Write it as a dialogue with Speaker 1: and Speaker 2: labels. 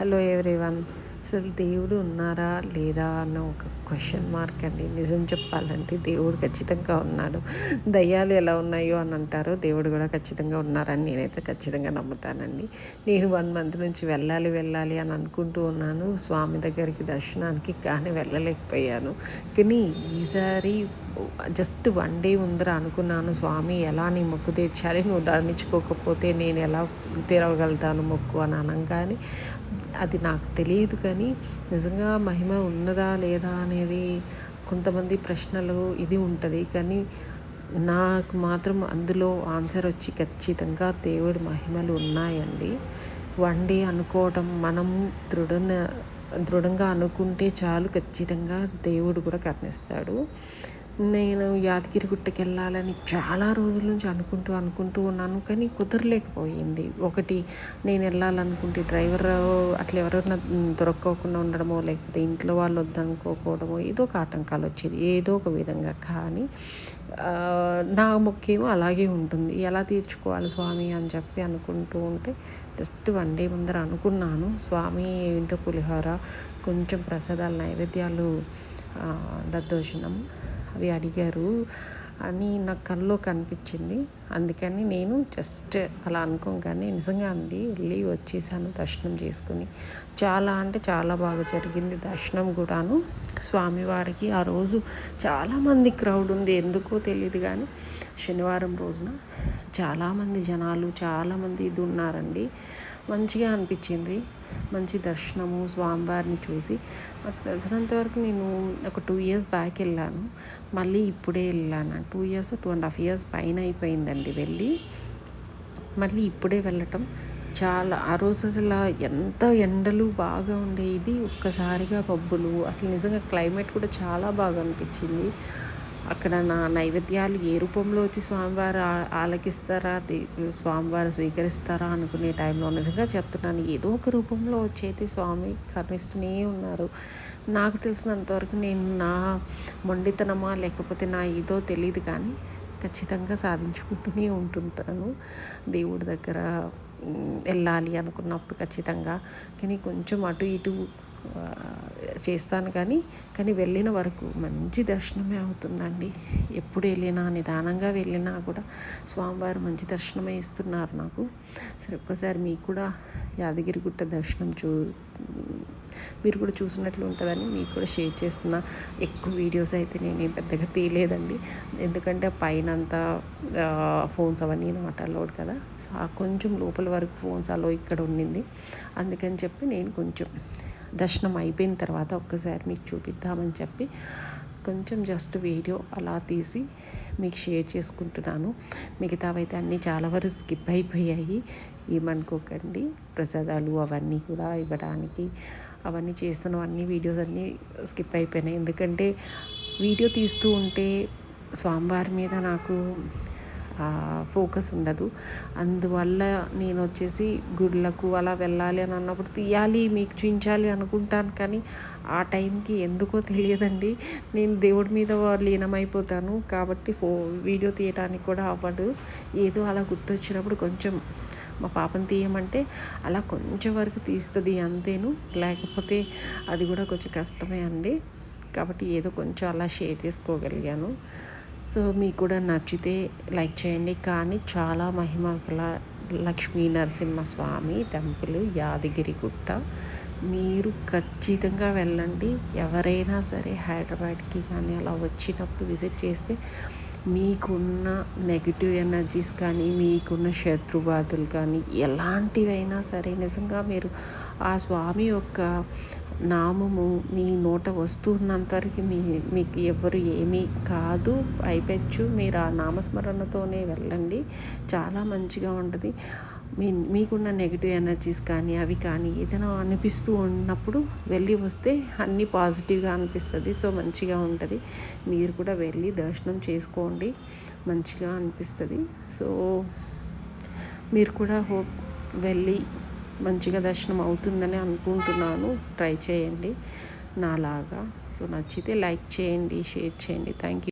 Speaker 1: Hello everyone అసలు దేవుడు ఉన్నారా లేదా అన్న ఒక క్వశ్చన్ మార్క్ అండి. నిజం చెప్పాలంటే దేవుడు ఖచ్చితంగా ఉన్నాడు. దయ్యాలు ఎలా ఉన్నాయో అని అంటారు. దేవుడు కూడా ఖచ్చితంగా ఉన్నారని నేనైతే ఖచ్చితంగా నమ్ముతానండి. నేను వన్ మంత్ నుంచి వెళ్ళాలి వెళ్ళాలి అని అనుకుంటూ ఉన్నాను. స్వామి దగ్గరికి దర్శనానికి కానీ వెళ్ళలేకపోయాను. కానీ ఈసారి జస్ట్ వన్ డే ఉందిరా అనుకున్నాను స్వామి ఎలా నీ మొక్కు తీర్చాలి? నువ్వు ధర్మించుకోకపోతే నేను ఎలా తెరవగలుగుతాను మొక్కు? అని అనగానే అది నాకు తెలియదు కానీ నిజంగా మహిమ ఉన్నదా లేదా అనేది కొంతమంది ప్రశ్నలు ఇది ఉంటుంది. కానీ నాకు మాత్రం అందులో ఆన్సర్ వచ్చి ఖచ్చితంగా దేవుడి మహిమలు ఉన్నాయండి. వన్ డే అనుకోవటం మనం దృఢ దృఢంగా అనుకుంటే చాలు ఖచ్చితంగా దేవుడు కూడా కర్ణిస్తాడు. నేను యాదగిరి గుట్టకి వెళ్ళాలని చాలా రోజుల నుంచి అనుకుంటూ అనుకుంటూ ఉన్నాను. కానీ కుదరలేకపోయింది. ఒకటి నేను వెళ్ళాలనుకుంటే డ్రైవర్ అట్లా ఎవరైనా దొరక్కోకుండా ఉండడమో లేకపోతే ఇంట్లో వాళ్ళు వద్దనుకోకపోవడమో ఏదో ఒక ఆటంకాలు వచ్చేది. ఏదో ఒక విధంగా. కానీ నా మొక్కేమో అలాగే ఉంటుంది. ఎలా తీర్చుకోవాలి స్వామి అని చెప్పి అనుకుంటూ ఉంటే జస్ట్ వన్ డే ముందర అనుకున్నాను. స్వామి ఏంటో పులిహోర కొంచెం ప్రసాదాలు నైవేద్యాలు దద్దోషణం అవి అడిగారు అని నాకు కల్లో కనిపించింది. అందుకని నేను జస్ట్ అలా అనుకోగానే నిజంగా అండి వెళ్ళి వచ్చేసాను దర్శనం చేసుకుని. చాలా అంటే చాలా బాగా జరిగింది దర్శనం కూడాను. స్వామివారికి ఆ రోజు చాలామంది క్రౌడ్ ఉంది ఎందుకో తెలియదు కానీ శనివారం రోజున చాలామంది జనాలు చాలామంది ఇది ఉన్నారండి. మంచిగా అనిపించింది. మంచి దర్శనము స్వామివారిని చూసి. నాకు తెలిసినంత వరకు నేను ఒక టూ ఇయర్స్ బ్యాక్ వెళ్ళాను. మళ్ళీ ఇప్పుడే వెళ్ళాను. Two years two and half years పైన అయిపోయిందండి వెళ్ళి. మళ్ళీ ఇప్పుడే వెళ్ళటం చాలా ఆ రోజు అసలు ఎంత ఎండలు బాగా ఉండేది. ఒక్కసారిగా పబ్బులు అసలు నిజంగా క్లైమేట్ కూడా చాలా బాగా అనిపించింది. అక్కడ నా నైవేద్యాలు ఏ రూపంలో వచ్చి స్వామివారు ఆలకిస్తారా? స్వామివారు స్వీకరిస్తారా అనుకునే టైంలో నిజంగా చెప్తున్నాను. ఏదో ఒక రూపంలో వచ్చేది స్వామి కరుణిస్తూనే ఉన్నారు. నాకు తెలిసినంతవరకు నేను నా మొండితనమా లేకపోతే నా ఏదో తెలియదు కానీ ఖచ్చితంగా సాధించుకుంటూనే ఉంటుంటాను. దేవుడి దగ్గర వెళ్ళాలి అనుకున్నప్పుడు ఖచ్చితంగా. కానీ కొంచెం అటు ఇటు చేస్తాను కానీ కానీ వెళ్ళిన వరకు మంచి దర్శనమే అవుతుందండి. ఎప్పుడు వెళ్ళినా నిదానంగా వెళ్ళినా కూడా స్వామివారు మంచి దర్శనమే ఇస్తున్నారు నాకు. సరే ఒక్కసారి మీకు కూడా యాదగిరిగుట్ట దర్శనం చూ మీరు కూడా చూసినట్లు ఉంటుందని మీకు కూడా షేర్ చేస్తున్నా. ఎక్కువ వీడియోస్ అయితే నేను పెద్దగా తీయలేదండి. ఎందుకంటే పైన అంతా ఫోన్స్ అవన్నీ నాట్ అలౌడ్ కదా. సో కొంచెం లోపల వరకు ఫోన్స్ అలో ఇక్కడ ఉండింది. అందుకని చెప్పి నేను కొంచెం దర్శనం అయిపోయిన తర్వాత ఒక్కసారి మీకు చూపిద్దామని చెప్పి కొంచెం జస్ట్ వీడియో అలా తీసి మీకు షేర్ చేసుకుంటున్నాను. మిగతావైతే అన్నీ చాలా వరకు స్కిప్ అయిపోయాయి. ఏమనుకోకండి ప్రసాదాలు అవన్నీ కూడా ఇవ్వడానికి అవన్నీ చేస్తున్నవన్నీ వీడియోస్ అన్నీ స్కిప్ అయిపోయినాయి. ఎందుకంటే వీడియో తీస్తూ ఉంటే స్వామివారి మీద నాకు ఫోకస్ ఉండదు. అందువల్ల నేను వచ్చేసి గుడ్లకు అలా వెళ్ళాలి అని అన్నప్పుడు తీయాలి మీకు చూపించాలి అనుకుంటాను కానీ ఆ టైంకి ఎందుకో తెలియదండి. నేను దేవుడి మీద లీనమైపోతాను కాబట్టి ఫో వీడియో తీయటానికి కూడా అవ్వదు. ఏదో అలా గుర్తొచ్చినప్పుడు కొంచెం మా పాపను తీయమంటే అలా కొంచెం వరకు తీస్తుంది అంతేను. లేకపోతే అది కూడా కొంచెం కష్టమే అండి. కాబట్టి ఏదో కొంచెం అలా షేర్ చేసుకోగలిగాను. సో మీకు కూడా నచ్చితే లైక్ చేయండి. కానీ చాలా మహిమ గల లక్ష్మీ నరసింహస్వామి టెంపుల్ యాదగిరి గుట్ట మీరు ఖచ్చితంగా వెళ్ళండి. ఎవరైనా సరే హైదరాబాద్కి కానీ అలా వచ్చినప్పుడు విజిట్ చేస్తే మీకున్న నెగిటివ్ ఎనర్జీస్ కానీ మీకున్న శత్రుబాధలు కానీ ఎలాంటివైనా సరే నిజంగా మీరు ఆ స్వామి యొక్క నామము మీ నోట వస్తున్నంతవరకు మీ మీకు ఎవరు ఏమీ కాదు. అయిపోవచ్చు మీరు ఆ నామస్మరణతోనే వెళ్ళండి. చాలా మంచిగా ఉంటుంది. మీ మీకున్న నెగిటివ్ ఎనర్జీస్ కానీ అవి కానీ ఏదైనా అనిపిస్తూ ఉన్నప్పుడు వెళ్ళి వస్తే అన్నీ పాజిటివ్గా అనిపిస్తుంది. సో మంచిగా ఉంటుంది. మీరు కూడా వెళ్ళి దర్శనం చేసుకోండి. మంచిగా అనిపిస్తుంది. సో మీరు కూడా హోప్ వెళ్ళి మంచిగా దర్శనం అవుతుందని అనుకుంటున్నాను. ట్రై చేయండి. నాలాగా. సో నచ్చితే లైక్ చేయండి షేర్ చేయండి. Thank you.